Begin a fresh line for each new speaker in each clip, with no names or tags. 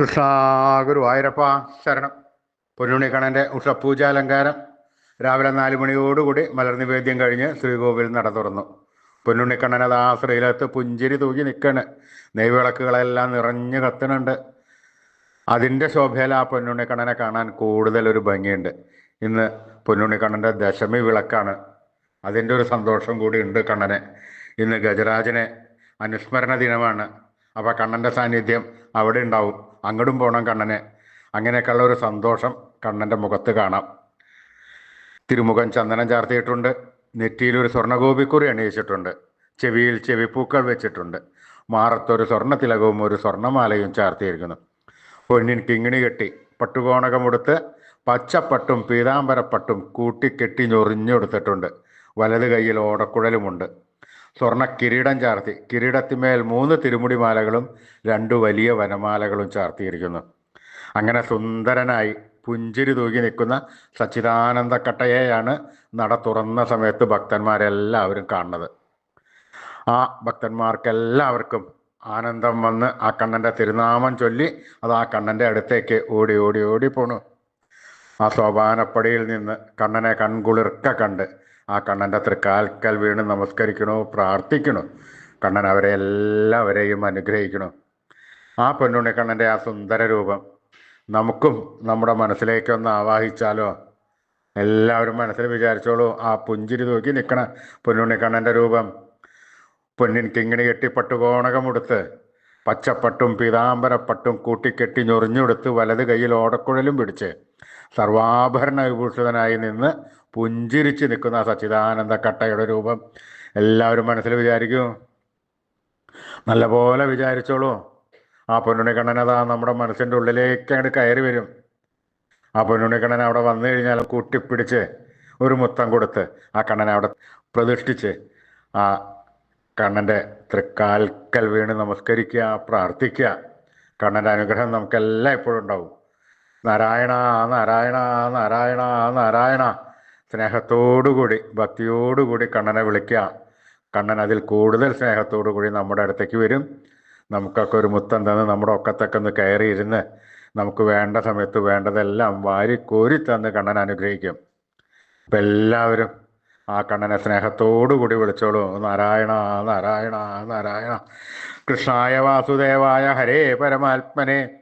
കൃഷ്ണ ഗുരുവായൂരപ്പ ശരണം. പൊന്നുണിക്കണന്റെ ഉഷപൂജാലങ്കാരം. രാവിലെ നാല് മണിയോടുകൂടി മലർനിവേദ്യം കഴിഞ്ഞ് ശ്രീകോവിൽ നട തുറന്നു. പൊന്നുണിക്കണ്ണൻ ആ ശ്രീലത്ത് പുഞ്ചിരി തൂക്കി നിൽക്കണ് നെയ്വിളക്കുകളെല്ലാം നിറഞ്ഞു കത്തുന്നുണ്ട്. അതിന്റെ ശോഭയിൽ ആ പൊന്നുണിക്കണ്ണനെ കാണാൻ കൂടുതൽ ഒരു ഭംഗിയുണ്ട്. ഇന്ന് പൊന്നുണിക്കണ്ണന്റെ ദശമി വിളക്കാണ്. അതിന്റെ ഒരു സന്തോഷം കൂടി ഉണ്ട് കണ്ണനെ. ഇന്ന് ഗജരാജനെ അനുസ്മരണ ദിനമാണ്. അപ്പോൾ കണ്ണന്റെ സാന്നിധ്യം അവിടെ ഉണ്ടാവും. അങ്ങോട്ടും പോകണം കണ്ണനെ. അങ്ങനെയൊക്കെയുള്ള ഒരു സന്തോഷം കണ്ണന്റെ മുഖത്ത് കാണാം. തിരുമുഖം ചന്ദനം ചാർത്തിയിട്ടുണ്ട്. നെറ്റിയിൽ ഒരു സ്വർണഗോപിക്കുറി അണിയിച്ചിട്ടുണ്ട്. ചെവിയിൽ ചെവിപ്പൂക്കൾ വെച്ചിട്ടുണ്ട്. മാറത്തൊരു സ്വർണ തിലകവും ഒരു സ്വർണമാലയും ചാർത്തിയിരിക്കുന്നു. പൊന്നിൻ കിങ്ങിണി കെട്ടി പട്ടുകോണകമെടുത്ത് പച്ചപ്പട്ടും പീതാംബരപ്പട്ടും കൂട്ടിക്കെട്ടി ഞൊറിഞ്ഞെടുത്തിട്ടുണ്ട്. വലത് കൈയിൽ ഓടക്കുഴലുമുണ്ട്. സ്വർണ കിരീടം ചാർത്തി. കിരീടത്തിന്മേൽ മൂന്ന് തിരുമുടിമാലകളും രണ്ട് വലിയ വനമാലകളും ചാർത്തിയിരിക്കുന്നു. അങ്ങനെ സുന്ദരനായി പുഞ്ചിരി തൂകി നിൽക്കുന്ന സച്ചിദാനന്ദ കട്ടയെയാണ് നട തുറന്ന സമയത്ത് ഭക്തന്മാരെല്ലാവരും കാണുന്നത്. ആ ഭക്തന്മാർക്കെല്ലാവർക്കും ആനന്ദം വന്ന് ആ കണ്ണന്റെ തിരുനാമം ചൊല്ലി അത് ആ കണ്ണന്റെ അടുത്തേക്ക് ഓടി ഓടി ഓടി പോണു. ആ സോപാനപ്പടിയിൽ നിന്ന് കണ്ണനെ കൺകുളിർക്ക കണ്ട് ആ കണ്ണന്റെ തൃക്കാൽക്കൽ വീണ് നമസ്കരിക്കണു പ്രാർത്ഥിക്കണു. കണ്ണൻ അവരെ എല്ലാവരെയും അനുഗ്രഹിക്കണു. ആ പൊന്നുണ്ണി കണ്ണന്റെ ആ സുന്ദര രൂപം നമുക്കും നമ്മുടെ മനസ്സിലേക്കൊന്ന് ആവാഹിച്ചാലോ? എല്ലാവരും മനസ്സിൽ വിചാരിച്ചോളൂ ആ പുഞ്ചിരി തൂക്കി നിൽക്കണ പൊന്നുണ്ണിക്കണ്ണന്റെ രൂപം. പൊന്നിൻ കിങ്ങിണി കെട്ടി പട്ടുകോണകമെടുത്ത് പച്ചപ്പട്ടും പീതാംബരപ്പട്ടും കൂട്ടിക്കെട്ടി ഞൊറിഞ്ഞെടുത്ത് വലത് കൈയിൽ ഓടക്കുഴലും പിടിച്ച് സർവാഭരണ വിഭൂഷിതനായി നിന്ന് പുഞ്ചിരിച്ച് നിൽക്കുന്ന ആ സച്ചിദാനന്ദ കട്ടയുടെ രൂപം എല്ലാവരും മനസ്സിൽ വിചാരിക്കൂ. നല്ലപോലെ വിചാരിച്ചോളൂ. ആ പൊന്നുണ്ണിക്കണ്ണൻ അതാ നമ്മുടെ മനസ്സിന്റെ ഉള്ളിലേക്ക് അങ്ങോട്ട് കയറി വരും. ആ പൊന്നുണ്ണിക്കണ്ണൻ അവിടെ വന്നു കഴിഞ്ഞാൽ കൂട്ടിപ്പിടിച്ച് ഒരു മുത്തം കൊടുത്ത് ആ കണ്ണൻ അവിടെ പ്രതിഷ്ഠിച്ച് ആ കണ്ണന്റെ തൃക്കാൽക്കൽ വീണ് നമസ്കരിക്കുക പ്രാർത്ഥിക്കുക. കണ്ണന്റെ അനുഗ്രഹം നമുക്കെല്ലാം എപ്പോഴും ഉണ്ടാവും. നാരായണ നാരായണ നാരായണ നാരായണ. സ്നേഹത്തോടുകൂടി ഭക്തിയോടുകൂടി കണ്ണനെ വിളിക്കുക കണ്ണൻ അതിൽ കൂടുതൽ സ്നേഹത്തോടുകൂടി നമ്മുടെ അടുത്തേക്ക് വരും. നമുക്കൊക്കെ ഒരു മുത്തം തന്ന് നമ്മുടെ ഒക്കത്തൊക്കെ ഒന്ന് കയറി ഇരുന്ന് നമുക്ക് വേണ്ട സമയത്ത് വേണ്ടതെല്ലാം വാരി കോരി തന്ന് കണ്ണൻ അനുഗ്രഹിക്കും. അപ്പം എല്ലാവരും ആ കണ്ണനെ സ്നേഹത്തോടുകൂടി വിളിച്ചോളൂ. നാരായണ നാരായണ നാരായണ. കൃഷ്ണായ വാസുദേവായ ഹരേ പരമാത്മനെ.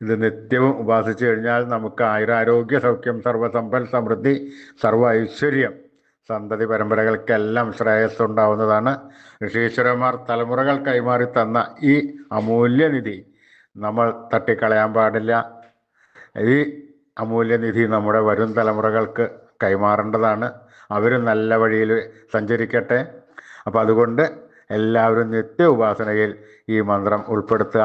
ഇത് നിത്യവും ഉപാസിച്ചു കഴിഞ്ഞാൽ നമുക്ക് ആയുരാരോഗ്യ സൗഖ്യം സർവസമ്പൽ സമൃദ്ധി സർവ ഐശ്വര്യം സന്തതി പരമ്പരകൾക്കെല്ലാം ശ്രേയസ് ഉണ്ടാവുന്നതാണ് ഋഷീശ്വരന്മാർ തലമുറകൾ കൈമാറി തന്ന ഈ അമൂല്യനിധി നമ്മൾ തട്ടിക്കളയാൻ പാടില്ല. ഈ അമൂല്യനിധി നമ്മുടെ വരും തലമുറകൾക്ക് കൈമാറേണ്ടതാണ്. അവർ നല്ല വഴിയിൽ സഞ്ചരിക്കട്ടെ. അപ്പം അതുകൊണ്ട് എല്ലാവരും നിത്യ ഉപാസനയിൽ ഈ മന്ത്രം ഉൾപ്പെടുത്തുക.